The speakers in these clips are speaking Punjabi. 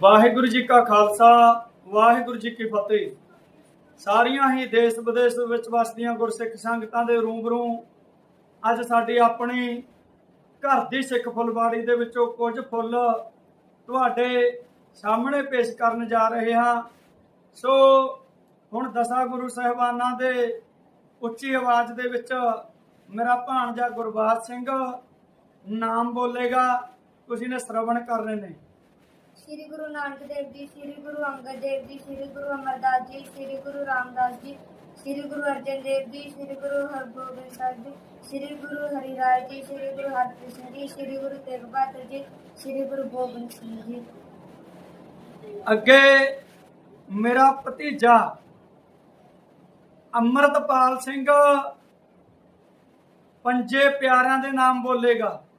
ਵਾਹਿਗੁਰੂ ਜੀ ਕਾ ਖਾਲਸਾ, ਵਾਹਿਗੁਰੂ ਜੀ ਕੀ ਫਤਿਹ। ਸਾਰੀਆਂ ਹੀ ਦੇਸ਼ ਵਿਦੇਸ਼ ਵਿੱਚ ਵਸਦੀਆਂ ਗੁਰਸਿੱਖ ਸੰਗਤਾਂ ਦੇ ਰੂਬਰੂ ਅੱਜ ਸਾਡੀ ਆਪਣੀ ਘਰ ਦੀ ਸਿੱਖ ਫੁੱਲਵਾੜੀ ਦੇ ਵਿੱਚੋਂ ਕੁਝ ਫੁੱਲ ਤੁਹਾਡੇ ਸਾਹਮਣੇ ਪੇਸ਼ ਕਰਨ ਜਾ ਰਹੇ ਹਾਂ। ਸੋ ਹੁਣ ਦਸਾਂ ਗੁਰੂ ਸਾਹਿਬਾਨਾਂ ਦੇ ਉੱਚੀ ਆਵਾਜ਼ ਦੇ ਵਿੱਚ ਮੇਰਾ ਭਾਣਜਾ ਗੁਰਬਾਜ ਸਿੰਘ ਨਾਮ ਬੋਲੇਗਾ, ਤੁਸੀਂ ਨੇ ਸ਼ਰਵਣ ਕਰਨੇ ਨੇ। ਸ੍ਰੀ ਗੁਰੂ ਨਾਨਕ ਦੇਵ ਜੀ ਸ੍ਰੀ ਗੁਰੂ ਅੰਗਦ ਦੇਵ ਜੀ ਸ੍ਰੀ ਗੁਰੂ ਅਮਰਦਾਸ ਜੀ ਸ੍ਰੀ ਗੁਰੂ ਰਾਮਦਾਸ ਜੀ ਸ੍ਰੀ ਗੁਰੂ ਅਰਜਨ ਦੇਵ ਜੀ ਸ੍ਰੀ ਗੁਰੂ ਹਰਗੋਬਿੰਦ ਸਾਹਿਬ ਜੀ ਸ੍ਰੀ ਗੁਰੂ ਹਰੀ ਜੀ ਸ੍ਰੀ ਗੁਰੂ ਹਰਕ੍ਰਿਸ਼ਨ ਜੀ ਸ੍ਰੀ ਗੁਰੂ ਤੇਗ ਬਹਾਦਰ ਜੀ ਸ੍ਰੀ ਗੁਰੂ ਗੋਬਿੰਦ ਸਿੰਘ ਜੀ ਅੱਗੇ ਮੇਰਾ ਭਤੀਜਾ ਅਮਰਤਪਾਲ ਸਿੰਘ ਪੰਜੇ ਪਿਆਰਿਆਂ ਦੇ ਨਾਮ ਬੋਲੇਗਾ ਭਾਈ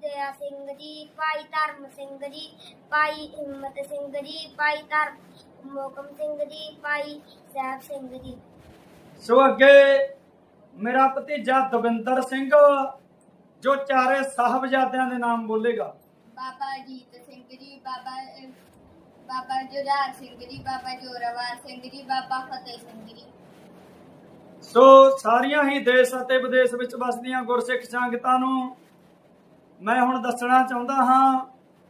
ਦਇਆ ਸਿੰਘ ਜੀ ਭਾਈ ਧਰਮ ਸਿੰਘ ਜੀ ਭਾਈ ਹਿੰਮਤ ਸਿੰਘ ਜੀ ਭਾਈ ਧਰਮ ਮੋਕਮ ਸਿੰਘ ਜੀ ਭਾਈ ਸਾਹਿਬ ਸਿੰਘ ਜੀ। ਸੋ ਅੱਗੇ ਮੇਰਾ ਭਤੀਜਾ ਦਵਿੰਦਰ ਸਿੰਘ ਜੋ ਚਾਰੇ ਸਾਹਿਬਜ਼ਾਦਿਆਂ ਦੇ ਨਾਮ ਬੋਲੇਗਾ। ਬਾਬਾ ਜੀਤ ਸਿੰਘ ਜੀ ਬਾਬਾ ਬਾਬਾ ਸਿੰਘ ਜੀ ਬਾਬਾ ਜੋਰਾਵਰ ਸਿੰਘ ਜੀ ਬਾਬਾ ਫਤਿਹ ਸਿੰਘ ਜੀ। ਸੋ ਸਾਰੀਆਂ ਹੀ ਦੇਸ਼ ਅਤੇ ਵਿਦੇਸ਼ ਵਿੱਚ ਵਸਦੀਆਂ ਗੁਰਸਿੱਖ ਸੰਗਤਾਂ ਨੂੰ ਮੈਂ ਹੁਣ ਦੱਸਣਾ ਚਾਹੁੰਦਾ ਹਾਂ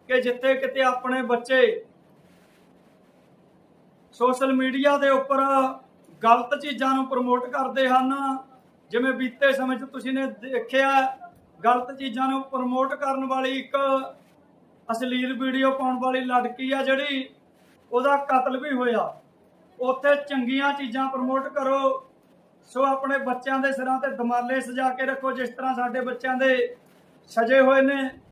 ਕਿ ਜਿੱਥੇ ਕਿਤੇ ਆਪਣੇ ਬੱਚੇ ਸੋਸ਼ਲ ਮੀਡੀਆ ਦੇ ਉੱਪਰ ਗਲਤ ਚੀਜ਼ਾਂ ਨੂੰ ਪ੍ਰਮੋਟ ਕਰਦੇ ਹਨ, ਜਿਵੇਂ ਬੀਤੇ ਸਮੇਂ 'ਚ ਤੁਸੀਂ ਨੇ ਦੇਖਿਆ, ਗਲਤ ਚੀਜ਼ਾਂ ਨੂੰ ਪ੍ਰਮੋਟ ਕਰਨ ਵਾਲੀ ਇੱਕ ਅਸ਼ਲੀਲ ਵੀਡੀਓ ਪਾਉਣ ਵਾਲੀ ਲੜਕੀ ਆ ਜਿਹੜੀ, ਉਹਦਾ ਕਤਲ ਵੀ ਹੋਇਆ। ਉੱਥੇ ਚੰਗੀਆਂ ਚੀਜ਼ਾਂ ਪ੍ਰਮੋਟ ਕਰੋ, ਸੋ ਆਪਣੇ ਬੱਚਿਆਂ ਦੇ ਸਿਰਾਂ ਤੇ ਦਮਾਲੇ ਸਜਾ ਕੇ ਰੱਖੋ, ਜਿਸ ਤਰ੍ਹਾਂ ਸਾਡੇ ਬੱਚਿਆਂ ਦੇ ਸਜੇ ਹੋਏ ਨੇ।